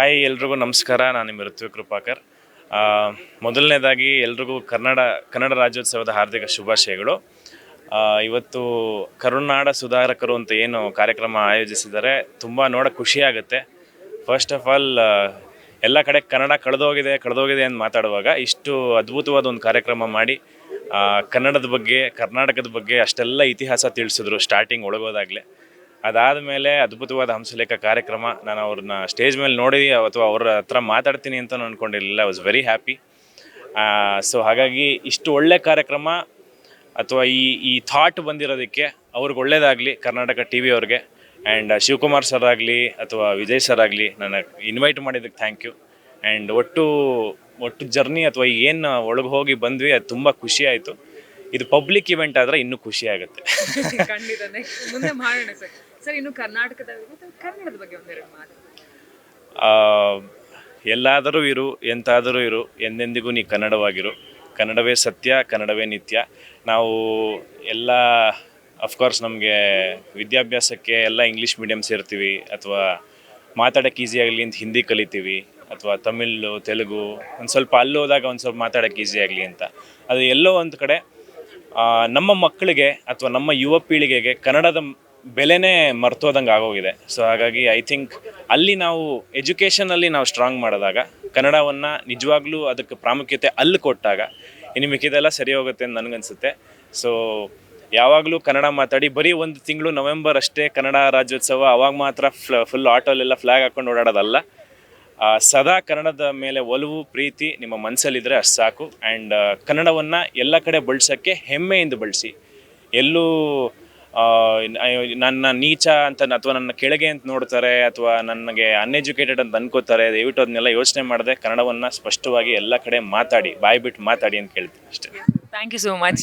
Hi, ಎಲ್ರಿಗೂ ನಮಸ್ಕಾರ. ನಾನು ನಿಮ್ಮ ಋತ್ವಿಕ್ ಕೃಪಾಕರ್. ಮೊದಲನೇದಾಗಿ ಎಲ್ರಿಗೂ ಕನ್ನಡ ಕನ್ನಡ ರಾಜ್ಯೋತ್ಸವದ ಹಾರ್ದಿಕ ಶುಭಾಶಯಗಳು. ಇವತ್ತು ಕರುನಾಡ ಸುಧಾರಕರು ಅಂತ ಏನು ಕಾರ್ಯಕ್ರಮ ಆಯೋಜಿಸಿದ್ದಾರೆ, ತುಂಬ ನೋಡೋಕೆ ಖುಷಿಯಾಗುತ್ತೆ ಫಸ್ಟ್ ಆಫ್ ಆಲ್ ಎಲ್ಲ ಕಡೆ ಕನ್ನಡ ಕಳೆದೋಗಿದೆ ಕಳೆದೋಗಿದೆ ಅಂತ ಮಾತಾಡುವಾಗ ಇಷ್ಟು ಅದ್ಭುತವಾದ ಒಂದು ಕಾರ್ಯಕ್ರಮ ಮಾಡಿ ಕನ್ನಡದ ಬಗ್ಗೆ, ಕರ್ನಾಟಕದ ಬಗ್ಗೆ ಅಷ್ಟೆಲ್ಲ ಇತಿಹಾಸ ತಿಳಿಸಿದ್ರು ಸ್ಟಾರ್ಟಿಂಗ್ ಒಳಗೋದಾಗಲೇ. ಅದಾದಮೇಲೆ ಅದ್ಭುತವಾದ ಹಂಸಲೇಖ ಕಾರ್ಯಕ್ರಮ. ನಾನು ಅವ್ರನ್ನ ಸ್ಟೇಜ್ ಮೇಲೆ ನೋಡಿ ಅಥವಾ ಅವ್ರ ಹತ್ರ ಮಾತಾಡ್ತೀನಿ ಅಂತ ಅಂದ್ಕೊಂಡಿರಲಿಲ್ಲ I was very happy so ಹಾಗಾಗಿ ಇಷ್ಟು ಒಳ್ಳೆ ಕಾರ್ಯಕ್ರಮ, ಅಥವಾ ಈ ಈ ಥಾಟ್ ಬಂದಿರೋದಕ್ಕೆ ಅವ್ರಿಗೆ ಒಳ್ಳೇದಾಗಲಿ, ಕರ್ನಾಟಕ ಟಿ ವಿ ಅವ್ರಿಗೆ. ಆ್ಯಂಡ್ ಶಿವಕುಮಾರ್ ಸರ್ ಆಗಲಿ, ಅಥವಾ ವಿಜಯ್ ಸರ್ ಆಗಲಿ, ನನ್ನ ಇನ್ವೈಟ್ ಮಾಡಿದ್ದಕ್ಕೆ ಥ್ಯಾಂಕ್ ಯು ಆ್ಯಂಡ್ ಒಟ್ಟು ಒಟ್ಟು ಜರ್ನಿ ಅಥವಾ ಏನು ಒಳಗೆ ಹೋಗಿ ಬಂದ್ವಿ, ಅದು ತುಂಬ ಖುಷಿ ಆಯಿತು. ಇದು ಪಬ್ಲಿಕ್ ಇವೆಂಟ್ ಆದರೆ ಇನ್ನೂ ಖುಷಿ ಆಗುತ್ತೆ. ಸರ್, ಇನ್ನು ಕರ್ನಾಟಕದ ಮತ್ತು ಕನ್ನಡದ ಬಗ್ಗೆ ಒಂದೆರಡು ಮಾತು. ಎಲ್ಲಾದರೂ ಇರು, ಎಂತಾದರೂ ಇರು, ಎಂದೆಂದಿಗೂ ನೀ ಕನ್ನಡವಾಗಿರು. ಕನ್ನಡವೇ ಸತ್ಯ, ಕನ್ನಡವೇ ನಿತ್ಯ. ನಾವು ಎಲ್ಲ ಅಫ್ಕೋರ್ಸ್ ನಮಗೆ ವಿದ್ಯಾಭ್ಯಾಸಕ್ಕೆ ಎಲ್ಲ ಇಂಗ್ಲೀಷ್ ಮೀಡಿಯಮ್ ಸೇರ್ತೀವಿ, ಅಥವಾ ಮಾತಾಡೋಕ್ಕೆ ಈಸಿ ಆಗಲಿ ಅಂತ ಹಿಂದಿ ಕಲಿತೀವಿ, ಅಥವಾ ತಮಿಳು, ತೆಲುಗು, ಒಂದು ಸ್ವಲ್ಪ ಅಲ್ಲೋದಾಗ ಒಂದು ಸ್ವಲ್ಪ ಮಾತಾಡೋಕ್ಕೆ ಈಸಿ ಆಗಲಿ ಅಂತ. ಅದು ಎಲ್ಲೋ ಒಂದು ಕಡೆ ನಮ್ಮ ಮಕ್ಕಳಿಗೆ ಅಥವಾ ನಮ್ಮ ಯುವ ಪೀಳಿಗೆಗೆ ಕನ್ನಡದ ಬೆಲೆನೇ ಮರ್ತೋದಂಗೆ ಆಗೋಗಿದೆ. ಸೊ ಹಾಗಾಗಿ ಐ ಥಿಂಕ್ ಅಲ್ಲಿ ನಾವು ಎಜುಕೇಷನಲ್ಲಿ ನಾವು ಸ್ಟ್ರಾಂಗ್ ಮಾಡಿದಾಗ, ಕನ್ನಡವನ್ನು ನಿಜವಾಗ್ಲೂ ಅದಕ್ಕೆ ಪ್ರಾಮುಖ್ಯತೆ ಅಲ್ಲಿ ಕೊಟ್ಟಾಗ, ಇನ್ನು ಮಿಕ್ಕಿದೆಲ್ಲ ಸರಿ ಹೋಗುತ್ತೆ ಅಂತ ನನಗನ್ಸುತ್ತೆ. ಸೊ ಯಾವಾಗಲೂ ಕನ್ನಡ ಮಾತಾಡಿ, ಬರೀ ಒಂದು ತಿಂಗಳು ನವೆಂಬರ್ ಅಷ್ಟೇ ಕನ್ನಡ ರಾಜ್ಯೋತ್ಸವ, ಅವಾಗ ಮಾತ್ರ ಫ್ಲ ಫುಲ್ ಆಟೋಲೆಲ್ಲ ಫ್ಲ್ಯಾಗ್ ಹಾಕೊಂಡು ಓಡಾಡೋದಲ್ಲ. ಸದಾ ಕನ್ನಡದ ಮೇಲೆ ಒಲವು, ಪ್ರೀತಿ ನಿಮ್ಮ ಮನಸ್ಸಲ್ಲಿದ್ದರೆ ಅಷ್ಟು ಸಾಕು. ಆ್ಯಂಡ್ ಕನ್ನಡವನ್ನು ಎಲ್ಲ ಕಡೆ ಬಳಸೋಕ್ಕೆ ಹೆಮ್ಮೆಯಿಂದ ಬಳಸಿ. ಎಲ್ಲೂ ನನ್ನ ನೀಚ ಅಂತ ಅಥವಾ ನನ್ನ ಕೆಳಗೆ ಅಂತ ನೋಡ್ತಾರೆ, ಅಥವಾ ನನಗೆ ಅನ್ಎಜುಕೇಟೆಡ್ ಅಂತ ಅನ್ಕೋತಾರೆ, ದಯವಿಟ್ಟು ಅದನ್ನೆಲ್ಲ ಯೋಚನೆ ಮಾಡದೆ ಕನ್ನಡವನ್ನು ಸ್ಪಷ್ಟವಾಗಿ ಎಲ್ಲ ಕಡೆ ಮಾತಾಡಿ, ಬಾಯಿ ಬಿಟ್ಟು ಮಾತಾಡಿ ಅಂತ ಕೇಳ್ತೀನಿ ಅಷ್ಟೇ. Thank you so much